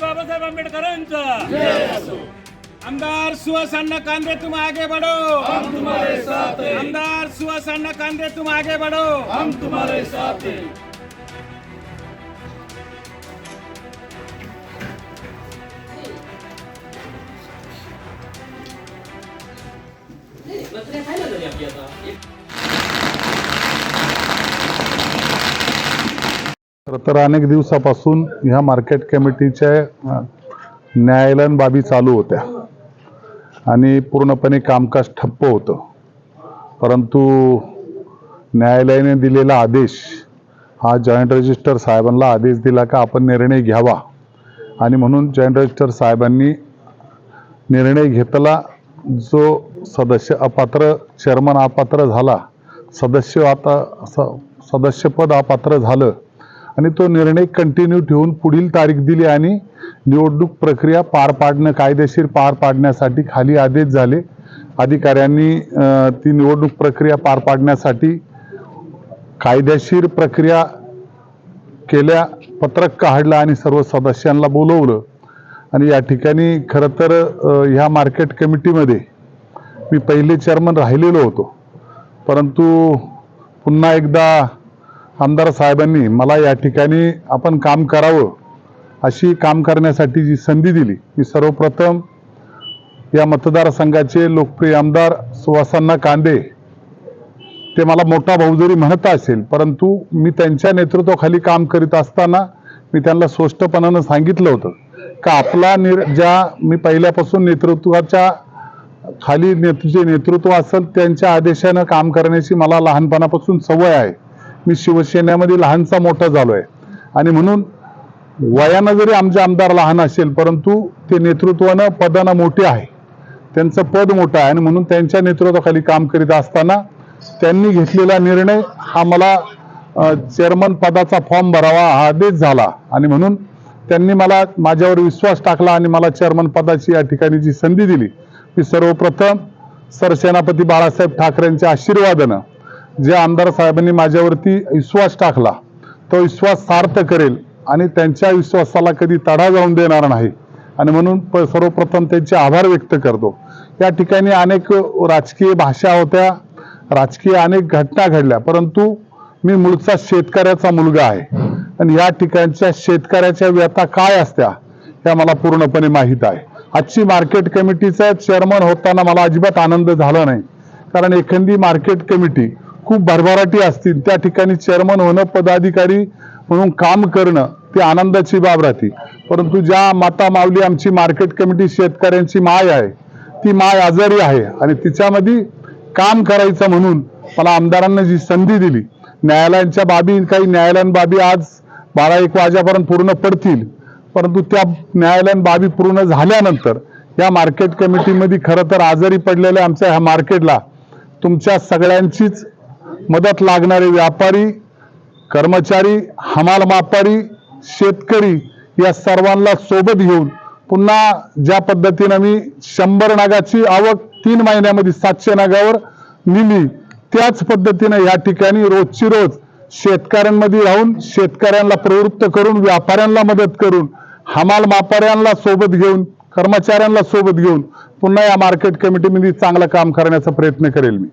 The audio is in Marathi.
बाबासाहेब आंबेडकरांचा. आमदार सुहासांना कांदे तुम आगे बढ़ो. हम तुम्हारे साथ आमदार सुहासांना कांदे तुम आगे बढ़ो. हम तुम्हारे साथ काय आपली आता. तर अनेक दिवसापासून ह्या मार्केट कमिटीच्या न्यायालयीन बाबी चालू होत्या. आणि पूर्णपणे कामकाज ठप्प होतं. परंतु न्यायालयाने दिलेला आदेश हा जॉईंट रजिस्टर साहेबांना आदेश दिला का आपण निर्णय घ्यावा. आणि म्हणून जॉईंट रजिस्टर साहेबांनी निर्णय घेतला जो सदस्य अपात्र चेअरमन अपात्र झाला. सदस्य आता स- सदस्यपद अपात्र झालं. आणि तो निर्णय कंटिन्यू ठेवून पुढील तारीख दिली आणि निवडणूक प्रक्रिया पार पाडणं कायदेशीर पार पाडण्यासाठी खाली आदेश झाले. अधिकाऱ्यांनी ती निवडणूक प्रक्रिया पार पाडण्यासाठी कायदेशीर प्रक्रिया केल्या पत्रक काढलं आणि सर्व सदस्यांना बोलवलं. आणि या ठिकाणी खरं तर ह्या मार्केट कमिटीमध्ये मी पहिले चेअरमन राहिलेलो होतो. परंतु पुन्हा एकदा आमदार साहेबांनी मला या ठिकाणी आपण काम करावं अशी काम करण्यासाठी जी संधी दिली मी सर्वप्रथम या मतदारसंघाचे लोकप्रिय आमदार सुवासांना कांदे ते मला मोठा भाऊ जरी म्हणत असेल परंतु मी त्यांच्या नेतृत्वाखाली काम करीत असताना मी त्यांना स्पष्टपणानं सांगितलं होतं. का आपला निर ज्या मी पहिल्यापासून नेतृत्वाच्या खाली नेत जे नेतृत्व असेल त्यांच्या आदेशानं काम करण्याची मला लहानपणापासून सवय आहे. मी शिवसेनेमध्ये लहानचा मोठा झालो आहे आणि म्हणून वयानं जरी आमचे आमदार लहान असेल परंतु ते नेतृत्वानं पदानं मोठे आहे. त्यांचं पद मोठं आहे आणि म्हणून त्यांच्या नेतृत्वाखाली काम करीत असताना त्यांनी घेतलेला निर्णय हा मला चेअरमन पदाचा फॉर्म भरावा हा आदेश झाला. आणि म्हणून त्यांनी मला माझ्यावर विश्वास टाकला आणि मला चेअरमन पदाची या ठिकाणी जी संधी दिली मी सर्वप्रथम सरसेनापती बाळासाहेब ठाकरेंच्या आशीर्वादानं जे आमदार साहेबांनी माझ्यावरती विश्वास टाकला तो विश्वास सार्थ करेल आणि त्यांच्या विश्वासाला कधी तडा जाऊन देणार नाही. आणि म्हणून प- सर्वप्रथम त्यांचे आभार व्यक्त करतो. या ठिकाणी अनेक राजकीय भाषा होत्या राजकीय अनेक घटना घडल्या परंतु मी मूळचा शेतकऱ्याचा मुलगा आहे. आणि या ठिकाणच्या शेतकऱ्याच्या व्यथा काय असत्या त्या मला पूर्णपणे माहीत आहे. आजची मार्केट कमिटीचा चेअरमन होताना मला अजिबात आनंद झाला नाही. कारण एखादी मार्केट कमिटी खूप भरभराटी असतील. त्या ठिकाणी चेअरमन होणं पदाधिकारी म्हणून काम करणं ती आनंदाची बाब राहते. परंतु ज्या माता माऊली आमची मार्केट कमिटी शेतकऱ्यांची माय आहे ती माय आजारी आहे आणि तिच्यामध्ये काम करायचं म्हणून मला आमदारांना जी संधी दिली. न्यायालयांच्या बाबी काही न्यायालयीन बाबी आज बारा एक वाजेपर्यंत पूर्ण पडतील. परंतु त्या न्यायालयीन बाबी पूर्ण झाल्यानंतर या मार्केट कमिटीमध्ये खरं तर आजारी पडलेल्या आमच्या ह्या मार्केटला तुमच्या सगळ्यांचीच मदत लागणारे व्यापारी कर्मचारी हमाल मापारी शेतकरी या सर्वांना सोबत घेऊन पुन्हा ज्या पद्धतीनं मी शंभर नागाची आवक तीन महिन्यामध्ये सातशे नागावर नेली त्याच पद्धतीनं या ठिकाणी रोजची रोज शेतकऱ्यांमध्ये राहून शेतकऱ्यांना प्रवृत्त करून व्यापाऱ्यांना मदत करून हमाल मापाऱ्यांना सोबत घेऊन कर्मचाऱ्यांना सोबत घेऊन पुन्हा या मार्केट कमिटीमध्ये चांगलं काम करण्याचा प्रयत्न करेल मी.